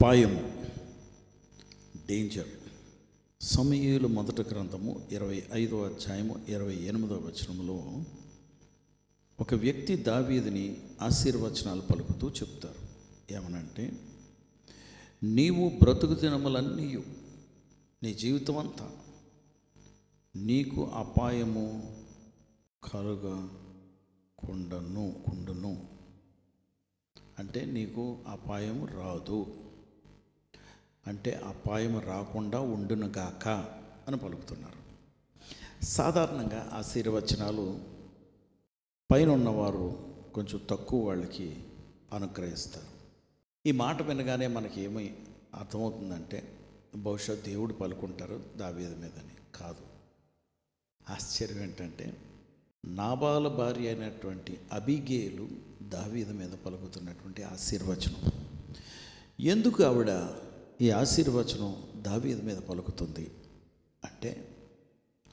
అపాయము డేంజర్ సమయలు మొదటి గ్రంథము ఇరవై ఐదో అధ్యాయము ఇరవై ఎనిమిదో వచనంలో ఒక వ్యక్తి దావీదిని ఆశీర్వచనాలు పలుకుతూ చెప్తారు. ఏమనంటే నీవు బ్రతుకు దినములన్నీ నీ జీవితం అంతా నీకు అపాయము కలుగ కుండను కుండును. అంటే నీకు అపాయము రాదు. అంటే అపాయం రాకుండా ఉండునుగాక అని పలుకుతున్నారు. సాధారణంగా ఆశీర్వచనాలు పైన ఉన్నవారు కొంచెం తక్కువ వాళ్ళకి అనుగ్రహిస్తారు. ఈ మాట వినగానే మనకి ఏమి అర్థమవుతుందంటే బహుశా దేవుడు పలుకుంటారు దావేది మీదని కాదు. ఆశ్చర్యం ఏంటంటే నాబాల భార్య అయినటువంటి అబిగేలు దావీద మీద పలుకుతున్నటువంటి ఆశీర్వచనం. ఎందుకు ఆవిడ ఈ ఆశీర్వచనం దావీదు మీద పలుకుతుంది. అంటే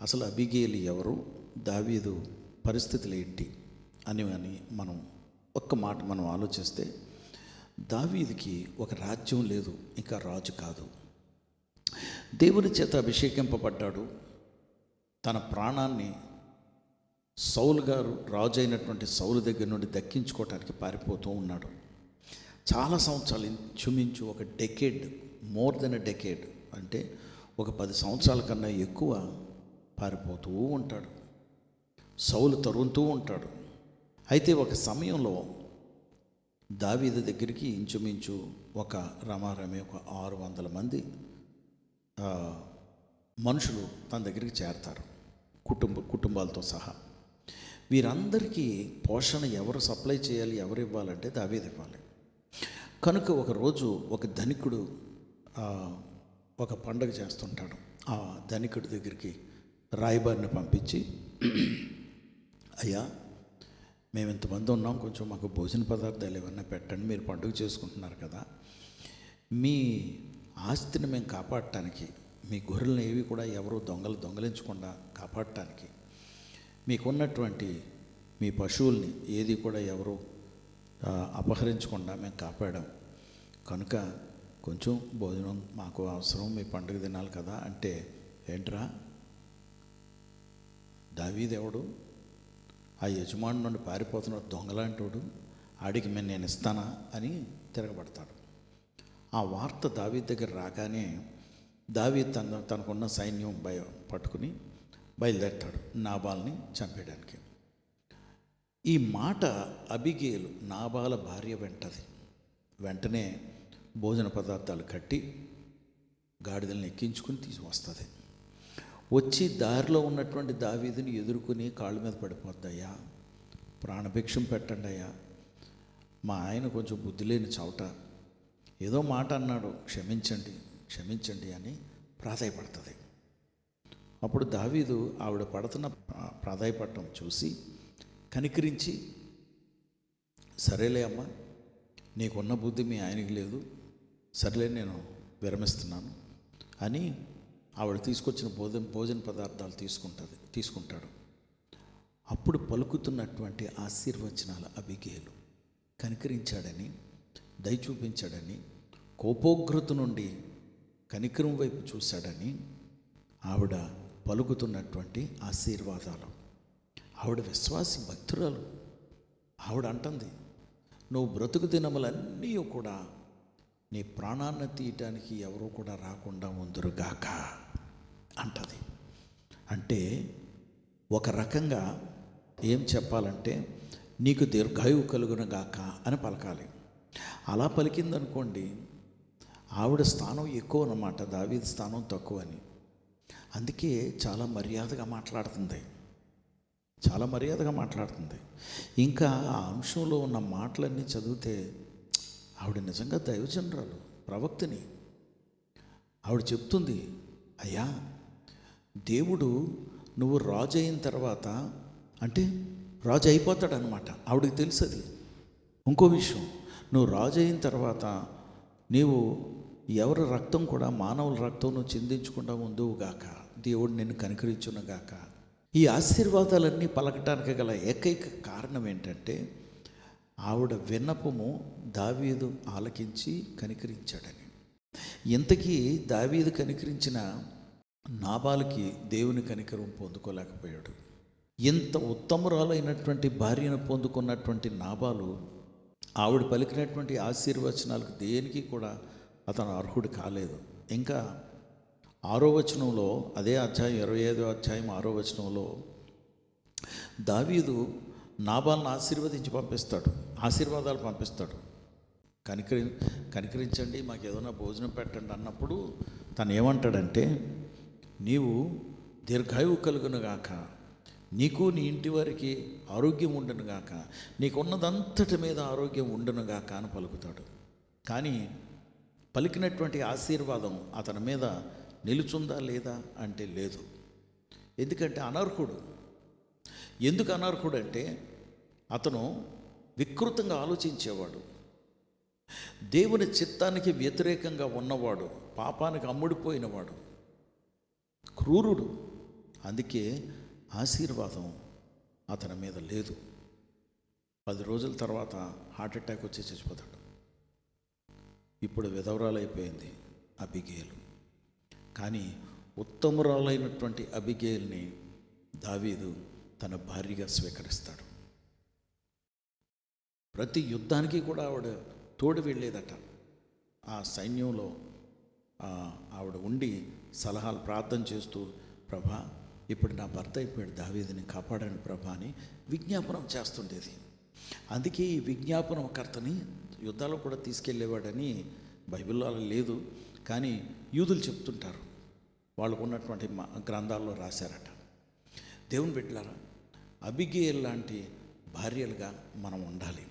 అసలు అబిగేలు ఎవరు? దావీదు పరిస్థితులు ఏంటి? అని అని మనం ఒక్క మాట మనం ఆలోచిస్తే దావీదికి ఒక రాజ్యం లేదు ఇంకా రాజు కాదు. దేవుని చేత అభిషేకింపబడ్డాడు. తన ప్రాణాన్ని సౌలు గారు రాజు అయినటువంటి సౌలు దగ్గర నుండి దక్కించుకోవటానికి పారిపోతూ ఉన్నాడు. చాలా సంవత్సరాలు ఇంచుమించు ఒక decade more than a decade. అంటే ఒక పది సంవత్సరాల కన్నా ఎక్కువ పారిపోతూ ఉంటాడు. సౌలు తరుముతూ ఉంటాడు. అయితే ఒక సమయంలో దావీద దగ్గరికి ఇంచుమించు ఒక రమారమే ఒక ఆరు వందల మంది మనుషులు తన దగ్గరికి చేరతారు. కుటుంబ కుటుంబాలతో సహా. వీరందరికీ పోషణ ఎవరు సప్లై చేయాలి ఎవరు ఇవ్వాలంటే దావీది ఇవ్వాలి. కనుక ఒకరోజు ఒక ధనికుడు ఒక పండగ చేస్తుంటాడు ఆ ధనికుడి దగ్గరికి రాయబారిని పంపించి అయ్యా మేము ఇంతమంది ఉన్నాం కొంచెం మాకు భోజన పదార్థాలు ఏమన్నా పెట్టండి మీరు పండుగ చేసుకుంటున్నారు కదా. మీ ఆస్తిని మేము కాపాడటానికి మీ గొర్రెలను ఏవి కూడా ఎవరు దొంగలు దొంగలించకుండా కాపాడటానికి మీకున్నటువంటి మీ పశువుల్ని ఏది కూడా ఎవరు అపహరించకుండా మేము కాపాడాం. కనుక కొంచెం భోజనం మాకు అవసరం మీ పండుగ తినాలి కదా అంటే ఏంట్రా? దావీదేవుడు ఆ యజమాని నుండి పారిపోతున్న దొంగలాంటోడు ఆడికి మేము నేను ఇస్తానా అని తిరగబడతాడు. ఆ వార్త దావీ దగ్గర రాగానే దావీ తన తనకున్న సైన్యం భయ పట్టుకుని బయలుదేరతాడు నాబాల్ని చంపేయడానికి. ఈ మాట అబిగేలు నాబాల భార్య వెంటది. వెంటనే భోజన పదార్థాలు కట్టి గాడిదలను ఎక్కించుకుని తీసుకొస్తుంది వచ్చి దారిలో ఉన్నటువంటి దావీదుని ఎదుర్కొని కాళ్ళ మీద పడిపోద్దయ్యా ప్రాణభిక్షం పెట్టండి అయ్యా. మా ఆయన కొంచెం బుద్ధి లేని చవట ఏదో మాట అన్నాడు క్షమించండి క్షమించండి అని ప్రాధాయపడుతుంది. అప్పుడు దావీదు ఆవిడ పడుతున్న ప్రాధాయపడటం చూసి కనికరించి సరేలే అమ్మా నీకున్న బుద్ధి మీ ఆయనకి లేదు సర్లే నేను విరమిస్తున్నాను అని ఆవిడ తీసుకొచ్చిన భోజన భోజన పదార్థాలు తీసుకుంటుంది తీసుకుంటాడు. అప్పుడు పలుకుతున్నటువంటి ఆశీర్వచనాల అభిగేలు కనికరించాడని దయ చూపించాడని కోపోగ్రత నుండి కనికరం వైపు చూశాడని ఆవిడ పలుకుతున్నటువంటి ఆశీర్వాదాలు. ఆవిడ విశ్వాసి భక్తురాలు. ఆవిడ అంటుంది నువ్వు బ్రతుకు దినములన్నీ కూడా నీ ప్రాణాన్ని తీయటానికి ఎవరు కూడా రాకుండా ఉందరుగాక అంటది. అంటే ఒక రకంగా ఏం చెప్పాలంటే నీకు దీర్ఘాయువు కలుగునగాక అని పలకాలి. అలా పలికిందనుకోండి ఆవిడ స్థానం ఎక్కువ అన్నమాట దావీది స్థానం తక్కువ అని అందుకే చాలా మర్యాదగా మాట్లాడుతుంది. చాలా మర్యాదగా మాట్లాడుతుంది. ఇంకా ఆ అంశంలో ఉన్న మాటలన్నీ చదివితే ఆవిడ నిజంగా దైవజనరాలు ప్రవక్తిని. ఆవిడ చెప్తుంది అయ్యా దేవుడు నువ్వు రాజు అయిన తర్వాత అంటే రాజు అయిపోతాడు అనమాట ఆవిడకి తెలుసు అది ఇంకో విషయం నువ్వు రాజు అయిన తర్వాత నీవు ఎవరి రక్తం కూడా మానవుల రక్తం నువ్వు చిందించకుండా ఉందువుగాక దేవుడు నిన్ను కనికరించునుగాక ఈ ఆశీర్వాదాలన్నీ పలకటానికి గల ఏకైక కారణం ఏంటంటే ఆవిడ విన్నపము దావీదు ఆలకించి కనికరించాడని. ఇంతకీ దావీదు కనికరించిన నాబాలకి దేవుని కనికరం పొందుకోలేకపోయాడు. ఇంత ఉత్తమురాలైనటువంటి భార్యను పొందుకున్నటువంటి నాబాలు ఆవిడ పలికినటువంటి ఆశీర్వచనాలకు దేనికి కూడా అతను అర్హుడు కాలేదు. ఇంకా ఆరో వచనంలో అదే అధ్యాయం ఇరవై ఐదో అధ్యాయం ఆరో వచనంలో దావీదు నాబాలను ఆశీర్వదించి పంపిస్తాడు ఆశీర్వాదాలు పంపిస్తాడు. కనికరి కనికరించండి మాకు ఏదైనా భోజనం పెట్టండి అన్నప్పుడు తను ఏమంటాడంటే నీవు దీర్ఘాయువు కలుగునుగాక నీకు నీ ఇంటి వారికి ఆరోగ్యం ఉండనుగాక నీకున్నదంతటి మీద ఆరోగ్యం ఉండనుగాక అని పలుకుతాడు. కానీ పలికినటువంటి ఆశీర్వాదం అతని మీద నిలుచుందా లేదా అంటే లేదు. ఎందుకంటే అనర్హుడు. ఎందుకు అనర్హుడు అంటే అతను వికృతంగా ఆలోచించేవాడు. దేవుని చిత్తానికి వ్యతిరేకంగా ఉన్నవాడు పాపానికి అమ్ముడిపోయినవాడు క్రూరుడు. అందుకే ఆశీర్వాదం అతని మీద లేదు. పది రోజుల తర్వాత హార్ట్ అటాక్ వచ్చి చచ్చిపోతాడు. ఇప్పుడు విధవరాలైపోయింది అబిగేలు. కానీ ఉత్తమురాలైనటువంటి అబిగేల్ని దావీదు తన భార్యగా స్వీకరిస్తాడు. ప్రతి యుద్ధానికి కూడా ఆవిడ తోడు వెళ్ళేదట. ఆ సైన్యంలో ఆవిడ ఉండి సలహాలు ప్రార్థన చేస్తూ ప్రభా ఇప్పుడు నా భర్త అయిపోయాడు దావేదిని కాపాడాను ప్రభా అని విజ్ఞాపనం చేస్తుండేది. అందుకే ఈ విజ్ఞాపనం కర్తని యుద్ధాలు కూడా తీసుకెళ్ళేవాడని బైబిల్లో అలా లేదు. కానీ యూదులు చెప్తుంటారు. వాళ్ళకు ఉన్నటువంటి గ్రంథాల్లో రాశారట. దేవుని బిడ్డలారా అబిగేల్ లాంటి భార్యలుగా మనం ఉండాలి.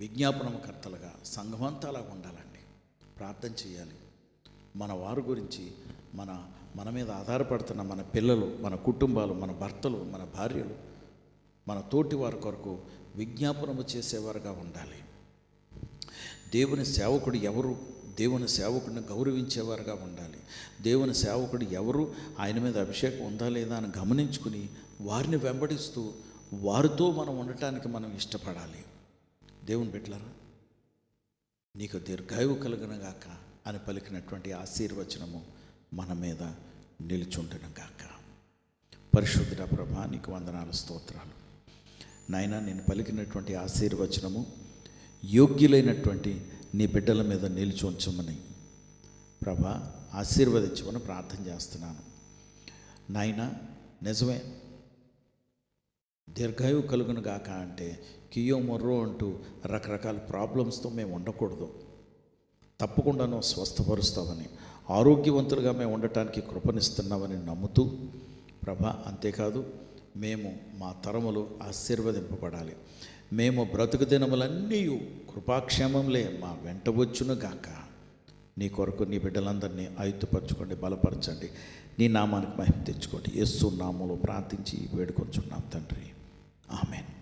విజ్ఞాపనకర్తలుగా సంఘమంతా అలా ఉండాలండి. ప్రార్థన చేయాలి. మన వారి గురించి మన మన మీద ఆధారపడుతున్న మన పిల్లలు మన కుటుంబాలు మన భర్తలు మన భార్యలు మన తోటి వారి కొరకు విజ్ఞాపనము చేసేవారుగా ఉండాలి. దేవుని సేవకుడు ఎవరు? దేవుని సేవకుడిని గౌరవించేవారుగా ఉండాలి. దేవుని సేవకుడు ఎవరు? ఆయన మీద అభిషేకం ఉందా లేదా అని గమనించుకుని వారిని వెంబడిస్తూ వారితో మనం ఉండటానికి మనం ఇష్టపడాలి. దేవుని బిడ్డలారా నీకు దీర్ఘాయువు కలుగునగాక అని పలికినటువంటి ఆశీర్వచనము మన మీద నిలుచుండునుగాక. పరిశుద్ధుడ ప్రభా నీకు వందనాలు స్తోత్రాలు. నాయన నేను పలికినటువంటి ఆశీర్వచనము యోగ్యులైనటువంటి నీ బిడ్డల మీద నిలిచి ఉంచమని ప్రభా ఆశీర్వదించమని ప్రార్థన చేస్తున్నాను. నాయన నిజమే. దీర్ఘాయువు కలుగును గాక అంటే కియో మొర్రో అంటూ రకరకాల ప్రాబ్లమ్స్తో మేము ఉండకూడదు. తప్పకుండా నువ్వు స్వస్థపరుస్తావని ఆరోగ్యవంతులుగా మేము ఉండటానికి కృపనిస్తున్నామని నమ్ముతూ ప్రభా అంతేకాదు మేము మా తరములు ఆశీర్వదింపబడాలి. మేము బ్రతుకు దినములన్నీ కృపాక్షేమంలే. మా వెంట వచ్చును గాక. నీ కొరకు నీ బిడ్డలందరినీ ఆయుత్తుపరచుకోండి బలపరచండి. నీ నామానికి మహిమ తెచ్చుకోండి. యేసు నామంలో ప్రార్థించి వేడుకొంచున్నాం తండ్రి. ఆమెన్.